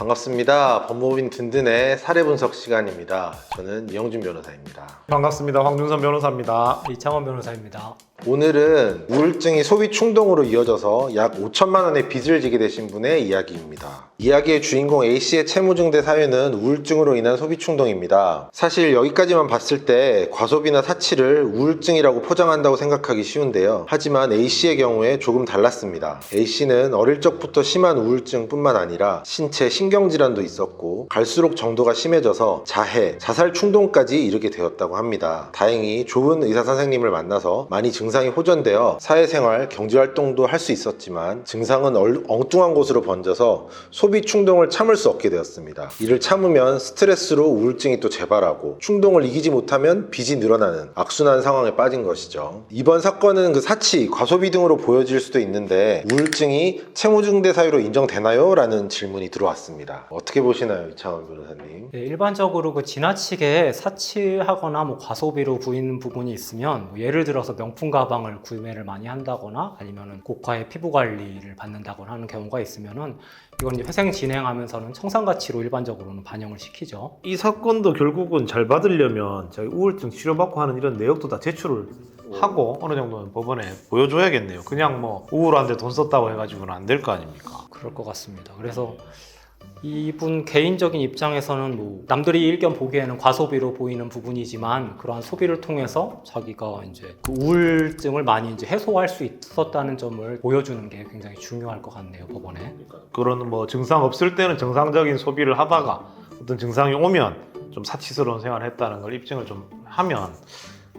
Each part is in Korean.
반갑습니다. 법무법인 든든의 사례 분석 시간입니다. 저는 이영준 변호사입니다. 반갑습니다. 황준선 변호사입니다. 이창원 변호사입니다. 오늘은 우울증이 소비 충동으로 이어져서 약 5천만 원의 빚을 지게 되신 분의 이야기입니다. 이야기의 주인공 A씨의 채무증대 사유는 우울증으로 인한 소비 충동입니다. 사실 여기까지만 봤을 때 과소비나 사치를 우울증이라고 포장한다고 생각하기 쉬운데요. 하지만 A씨의 경우에 조금 달랐습니다. A씨는 어릴 적부터 심한 우울증뿐만 아니라 신체 신경질환도 있었고 갈수록 정도가 심해져서 자해, 자살 충동까지 이르게 되었다고 합니다. 다행히 좋은 의사 선생님을 만나서 많이 증 상이 호전되어 사회생활, 경제활동도 할 수 있었지만 증상은 얼- 엉뚱한 곳으로 번져서 소비 충동을 참을 수 없게 되었습니다. 이를 참으면 스트레스로 우울증이 또 재발하고 충동을 이기지 못하면 빚이 늘어나는 악순환 상황에 빠진 것이죠. 이번 사건은 그 사치, 과소비 등으로 보여질 수도 있는데 우울증이 채무증대 사유로 인정되나요? 라는 질문이 들어왔습니다. 어떻게 보시나요, 이창원 변호사님? 네, 일반적으로 그 지나치게 사치하거나 뭐 과소비로 보이는 부분이 있으면 뭐 예를 들어서 명품 가 방을 구매를 많이 한다거나 아니면은 고가의 피부 관리를 받는다거나 하는 경우가 있으면은 이건 이제 회생 진행하면서는 청산 가치로 일반적으로는 반영을 시키죠. 이 사건도 결국은 잘 받으려면 자기 우울증 치료받고 하는 이런 내역도 다 제출을 하고 어느 정도는 법원에 보여줘야겠네요. 그냥 뭐 우울한데 돈 썼다고 해가지고는 안 될 거 아닙니까? 그럴 것 같습니다. 그래서 이분 개인적인 입장에서는 뭐 남들이 일견 보기에는 과소비로 보이는 부분이지만 그러한 소비를 통해서 자기가 이제 그 우울증을 많이 이제 해소할 수 있었다는 점을 보여주는 게 굉장히 중요할 것 같네요 법원에. 그런 뭐 증상 없을 때는 정상적인 소비를 하다가 어떤 증상이 오면 좀 사치스러운 생활을 했다는 걸 입증을 좀 하면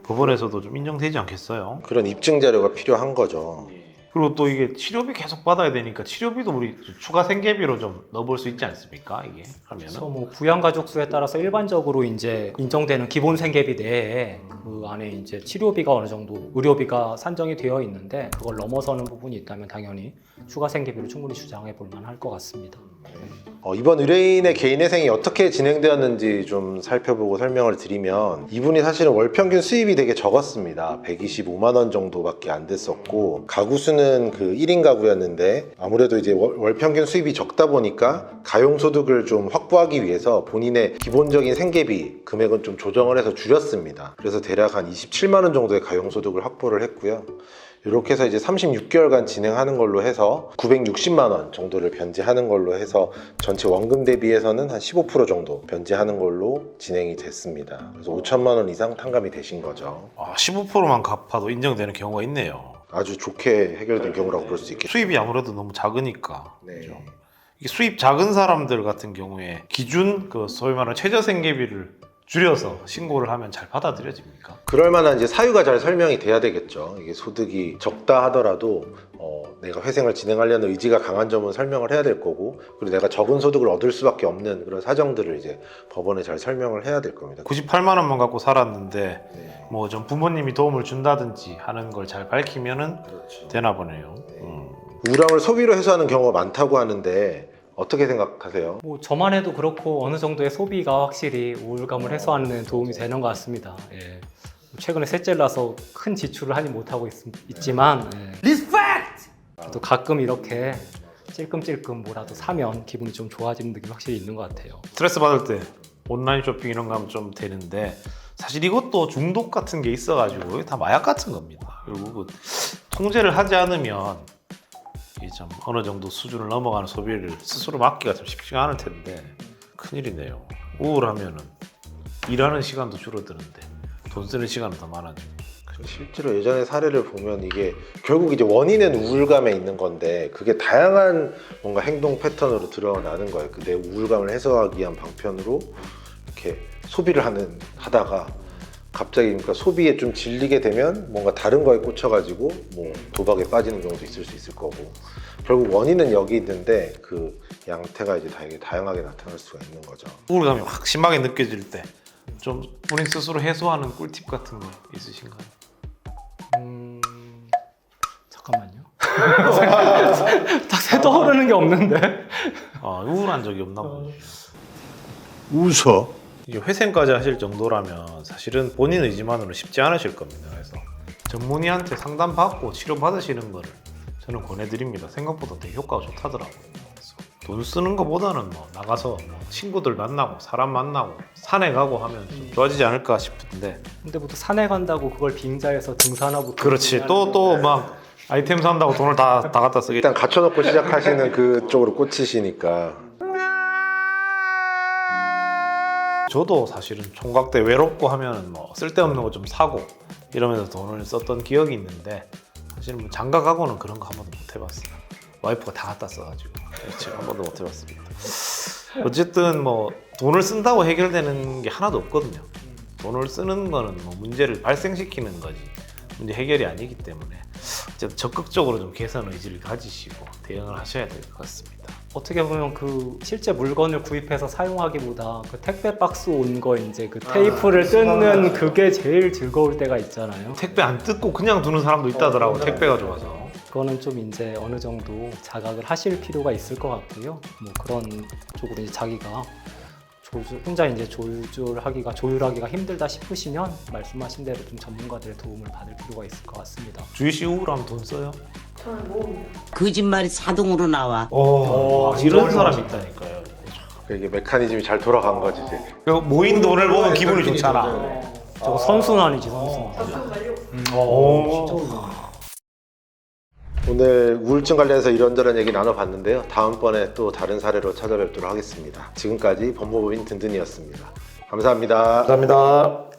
법원에서도 좀 인정되지 않겠어요? 그런 입증 자료가 필요한 거죠. 그리고 또 이게 치료비 계속 받아야 되니까 치료비도 우리 추가 생계비로 좀 넣어볼 수 있지 않습니까? 이게 그래서 하면은 뭐 부양 가족 수에 따라서 일반적으로 이제 인정되는 기본 생계비 내에 그 안에 이제 치료비가 어느 정도 의료비가 산정이 되어 있는데 그걸 넘어서는 부분이 있다면 당연히 추가 생계비를 충분히 주장해 볼 만할 것 같습니다. 어, 이번 의뢰인의 개인회생이 어떻게 진행되었는지 좀 살펴보고 설명을 드리면 이분이 사실은 월 평균 수입이 되게 적었습니다. 125만 원 정도밖에 안 됐었고 가구 수는 그 1인 가구였는데 아무래도 이제 월, 월 평균 수입이 적다 보니까 가용 소득을 좀 확보하기 위해서 본인의 기본적인 생계비 금액은 좀 조정을 해서 줄였습니다. 그래서 대략 한 27만 원 정도의 가용 소득을 확보를 했고요. 이렇게 해서 이제 36개월간 진행하는 걸로 해서 960만 원 정도를 변제하는 걸로 해서 전체 원금 대비해서는 한 15% 정도 변제하는 걸로 진행이 됐습니다. 그래서 5천만 원 이상 탕감이 되신 거죠. 아, 15%만 갚아도 인정되는 경우가 있네요. 아주 좋게 해결된 경우라고 볼 수 있겠죠. 수입이 아무래도 너무 작으니까. 네. 그죠? 이게 수입 작은 사람들 같은 경우에 기준 그 소위 말하는 최저 생계비를 줄여서 신고를 하면 잘 받아들여집니까? 그럴 만한 이제 사유가 잘 설명이 돼야 되겠죠. 이게 소득이 적다 하더라도 어, 내가 회생을 진행하려는 의지가 강한 점은 설명을 해야 될 거고 그리고 내가 적은 소득을 얻을 수밖에 없는 그런 사정들을 이제 법원에 잘 설명을 해야 될 겁니다. 98만 원만 갖고 살았는데 네. 뭐 좀 부모님이 도움을 준다든지 하는 걸 잘 밝히면은 그렇죠. 되나 보네요. 네. 음. 우울함을 소비로 해소하는 경우가 많다고 하는데 어떻게 생각하세요? 뭐 저만 해도 그렇고 어느 정도의 소비가 확실히 우울감을 해소하는 데 도움이 되는 것 같습니다. 예. 최근에 셋째를 낳아서 큰 지출을 하지 못하고 있, 지만 또 가끔 이렇게 찔끔찔끔 뭐라도 사면 기분이 좀 좋아지는 느낌이 확실히 있는 것 같아요. 스트레스 받을 때 온라인 쇼핑 이런 거 하면 좀 되는데 사실 이것도 중독 같은 게 있어가지고 이게 다 마약 같은 겁니다. 그리고 그 통제를 하지 않으면 좀 어느 정도 수준을 넘어가는 소비를 스스로 막기가 좀 쉽지가 않을 텐데 큰일이네요. 우울하면은 일하는 시간도 줄어드는데 돈 쓰는 시간은 더 많아지고. 실제로 예전의 사례를 보면 이게 결국 이제 원인은 우울감에 있는 건데 그게 다양한 뭔가 행동 패턴으로 드러나는 거예요. 그 내 우울감을 해소하기 위한 방편으로 이렇게 소비를 하는 하다가 갑자기 그러니까 소비에 좀 질리게 되면 뭔가 다른 거에 꽂혀가지고 뭐 도박에 빠지는 경우도 있을 수 있을 거고 결국 원인은 여기 있는데 그 양태가 이제 되게 다양하게 나타날 수가 있는 거죠. 우울감이 확 심하게 느껴질 때 좀 본인 스스로 해소하는 꿀팁 같은 거 있으신가요? 음... 잠깐만요. 딱 떠오르는 게 없는데. 아, 우울한 적이 없나 보네. 웃어? 이게 회생까지 하실 정도라면 사실은 본인 의지만으로 쉽지 않으실 겁니다. 그래서 전문의한테 상담 받고 치료 받으시는 거를 저는 권해드립니다. 생각보다 되게 효과가 좋다더라고요. 그래서 돈 쓰는 것보다는 뭐 나가서 뭐 친구들 만나고 사람 만나고 산에 가고 하면 좀 좋아지지 않을까 싶은데 근데 보통 산에 간다고 그걸 빙자해서 등산하고 그렇지 또 또 막 아이템 산다고 돈을 다, 다 갖다 쓰겠다 일단 갖춰놓고 시작하시는 그쪽으로 꽂히시니까 저도 사실은 총각 때 외롭고 하면 뭐 쓸데없는 거 좀 사고 이러면서 돈을 썼던 기억이 있는데 사실 뭐 장가 가고는 그런 거 한 번도 못 해봤어요. 와이프가 다 갖다 써가지고 지금 한 번도 못 해봤습니다. 어쨌든 뭐 돈을 쓴다고 해결되는 게 하나도 없거든요. 돈을 쓰는 거는 뭐 문제를 발생시키는 거지 문제 해결이 아니기 때문에 적극적으로 좀 개선 의지를 가지시고 대응을 하셔야 될 것 같습니다. 어떻게 보면 그 실제 물건을 구입해서 사용하기보다 그 택배 박스 온 거 이제 그 테이프를 뜯는 그게 제일 즐거울 때가 있잖아요. 택배 안 뜯고 그냥 두는 사람도 있다더라고 택배가 좋아서. 그거는 좀 이제 어느 정도 자각을 하실 필요가 있을 것 같고요. 뭐 그런 쪽으로 이제 자기가 조절, 혼자 이제 조절하기가 조율하기가 힘들다 싶으시면 말씀하신 대로 좀 전문가들의 도움을 받을 필요가 있을 것 같습니다. 주희 씨 우울하면 돈 써요? 저는 모읍니다. 거짓말이 자동으로 나와. 오, 이런 사람이 있다니까요. 이게 메커니즘이 잘 돌아간 거지 이제. 그 모인 돈을 보면 기분이 좋잖아. 저거 선순환이지 선순환. 완료. 오. 오늘 우울증 관련해서 이런저런 얘기 나눠봤는데요. 다음번에 또 다른 사례로 찾아뵙도록 하겠습니다. 지금까지 법무법인 든든이었습니다. 감사합니다. 감사합니다.